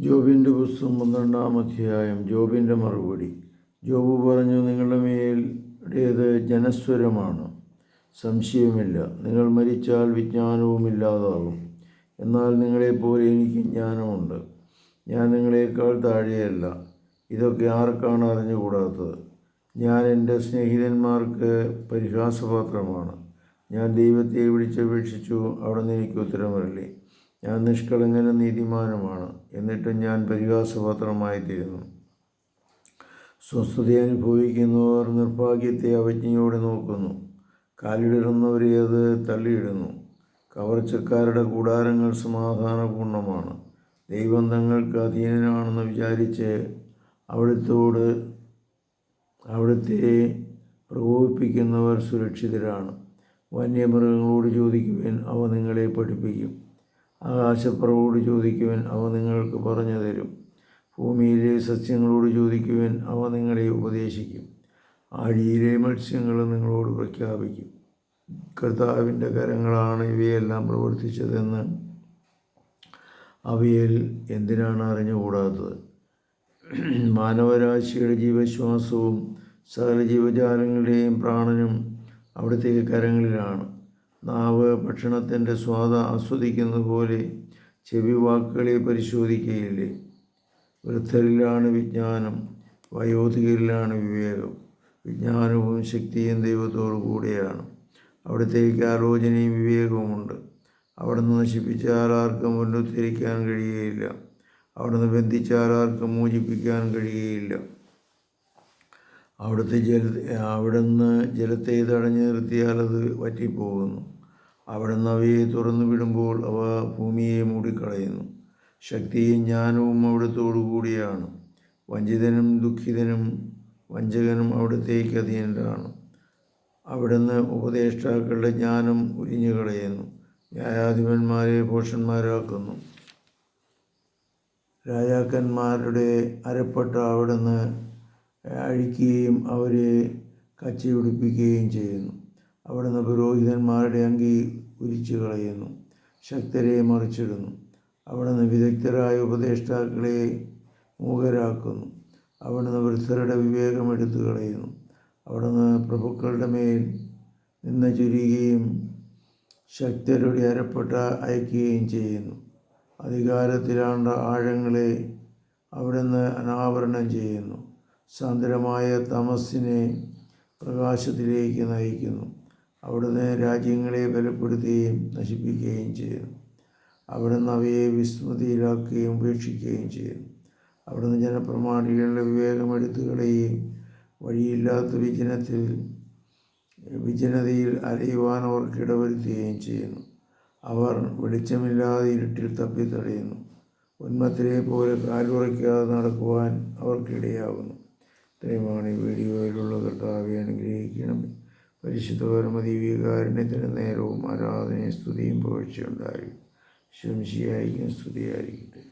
ജോബിന്റെ പുസ്തകം പന്ത്രണ്ടാം അധ്യായം ജോബിന്റെ മറുപടി. ജോബ് പറഞ്ഞു നിങ്ങളുടെ മേലുടേത് ജനസ്വരമാണ്. സംശയമില്ല. നിങ്ങൾ മരിച്ചാൽ വിജ്ഞാനവും ഇല്ലാതാകും എന്നാൽ നിങ്ങളെപ്പോലെ എനിക്ക് ജ്ഞാനമുണ്ട്. ഞാൻ നിങ്ങളെക്കാൾ താഴെയല്ല. ഇതൊക്കെ ആർക്കാണ് അറിഞ്ഞുകൂടാത്തത്? ഞാൻ എന്റെ സ്നേഹിതന്മാർക്ക് പരിഹാസപാത്രമാണ്. ഞാൻ ദൈവത്തെ വിളിച്ചപേക്ഷിച്ചു. അവിടെ നിന്ന് എനിക്ക് ഉത്തരമരളി. ഞാൻ നിഷ്കളങ്കനും നീതിമാനുമാണ്. എന്നിട്ടും ഞാൻ പരിഹാസപാത്രമായി തീരുന്നു സ്വസ്ഥത അനുഭവിക്കുന്നവർ നിർഭാഗ്യത്തെ അവജ്ഞയോടെ നോക്കുന്നു. കാലിടിറുന്നവരെ അത് തള്ളിയിടുന്നു. കവർച്ചക്കാരുടെ കൂടാരങ്ങൾ സമാധാനപൂർണമാണ് ദൈവം തങ്ങൾക്ക് അധീനനാണെന്ന് വിചാരിച്ച് അവിടുത്തോട് അവിടുത്തെ പ്രകോപിപ്പിക്കുന്നവർ സുരക്ഷിതരാണ്. വന്യമൃഗങ്ങളോട് ചോദിക്കുവാൻ അവ നിങ്ങളെ പഠിപ്പിക്കും. ആകാശപ്പുറവോട് ചോദിക്കുവൻ അവ നിങ്ങൾക്ക് പറഞ്ഞു തരും. ഭൂമിയിലെ സസ്യങ്ങളോട് ചോദിക്കുവൻ അവ നിങ്ങളെ ഉപദേശിക്കും. ആഴിയിലെ മത്സ്യങ്ങൾ നിങ്ങളോട് പ്രഖ്യാപിക്കും. കർത്താവിന്റെ കരങ്ങളാണ് ഇവയെല്ലാം പ്രവർത്തിച്ചതെന്ന് അവയിൽ എന്തിനാണ് അറിഞ്ഞുകൂടാത്തത്? മാനവരാശിയുടെ ജീവശ്വാസവും സകല ജീവജാലങ്ങളുടെയും പ്രാണനും അവിടുത്തെ കരങ്ങളിലാണ്. നാവ് ഭക്ഷണത്തിന്റെ സ്വാദ ആസ്വദിക്കുന്നത് പോലെ ചെവി വാക്കുകളെ പരിശോധിക്കുകയില്ലേ വൃദ്ധരിലാണ് വിജ്ഞാനം വയോധികരിലാണ് വിവേകം. വിജ്ഞാനവും ശക്തിയും ദൈവത്തോടു കൂടിയാണ്. അവിടത്തേക്ക് ആലോചനയും വിവേകവുമുണ്ട്. അവിടുന്ന് നശിപ്പിച്ചാൽ ആർക്കും മുന്നുദ്ധരിക്കാൻ കഴിയുകയില്ല അവിടുന്ന് ബന്ധിച്ചാൽ ആർക്കും മോചിപ്പിക്കാൻ കഴിയുകയില്ല അവിടുത്തെ ജല അവിടുന്ന് ജലത്തെ തടഞ്ഞു നിർത്തിയാൽ അത് വറ്റിപ്പോകുന്നു. അവിടുന്ന് അവയെ തുറന്നു വിടുമ്പോൾ അവ ഭൂമിയെ മൂടിക്കളയുന്നു. ശക്തിയും ജ്ഞാനവും അവിടുത്തോടു കൂടിയാണ്. വഞ്ചിതനും ദുഃഖിതനും വഞ്ചകനും അവിടത്തേക്ക് അധീനരാണ്. അവിടുന്ന് ഉപദേഷ്ടാക്കളുടെ ജ്ഞാനം ഉരിഞ്ഞു കളയുന്നു. ന്യായാധിപന്മാരെ ഭോഷന്മാരാക്കുന്നു. രാജാക്കന്മാരുടെ അരപ്പട്ട അവിടുന്ന് അഴിക്കുകയും അവരെ കച്ചയുടിപ്പിക്കുകയും ചെയ്യുന്നു. അവിടുന്ന് പുരോഹിതന്മാരുടെ അങ്കി ഉരിച്ചു കളയുന്നു ശക്തരെ മറിച്ചിടുന്നു. അവിടുന്ന് വിദഗ്ധരായ ഉപദേഷ്ടാക്കളെ മൂകരാക്കുന്നു. അവിടുന്ന് വൃദ്ധരുടെ വിവേകം എടുത്തു കളയുന്നു. അവിടുന്ന് പ്രഭുക്കളുടെ മേൽ നിന്ന് ചുരിയുകയും ശക്തരുടെ അരപ്പട്ട അയക്കുകയും ചെയ്യുന്നു. അധികാരത്തിലാണ്ട ആഴങ്ങളെ അവിടുന്ന് അനാവരണം ചെയ്യുന്നു. സാന്ദ്രമായ തമസ്സിനെ പ്രകാശത്തിലേക്ക് നയിക്കുന്നു. അവിടുന്ന് രാജ്യങ്ങളെ ബലപ്പെടുത്തുകയും നശിപ്പിക്കുകയും ചെയ്യുന്നു. അവിടുന്ന് അവയെ വിസ്മൃതിയിലാക്കുകയും ഉപേക്ഷിക്കുകയും ചെയ്യുന്നു. അവിടുന്ന് ജനപ്രമാണികളുടെ വിവേകമെടുത്തു കളയുകയും വഴിയില്ലാത്ത വിജനത്തിൽ വിജനതയിൽ അലയുവാൻ അവർക്ക് ഇടവരുത്തുകയും ചെയ്യുന്നു. അവർ വെളിച്ചമില്ലാതെ ഇരുട്ടിൽ തപ്പിത്തടയുന്നു. ഉന്മത്തിലെ പോലെ കാലുറയ്ക്കാതെ നടക്കുവാൻ അവർക്കിടയാകുന്നു ഇത്രയുമാണ് ഈ വീഡിയോയിലുള്ള കർത്താവെ അനുഗ്രഹിക്കണം. പരിശുദ്ധ പരമതി വികാരുണ്യത്തിന് നേരവും ആരാധനയും സ്തുതിയും പുകഴ്ചയുണ്ടായി ശംശിയായിരിക്കും സ്തുതിയായിരിക്കട്ടെ.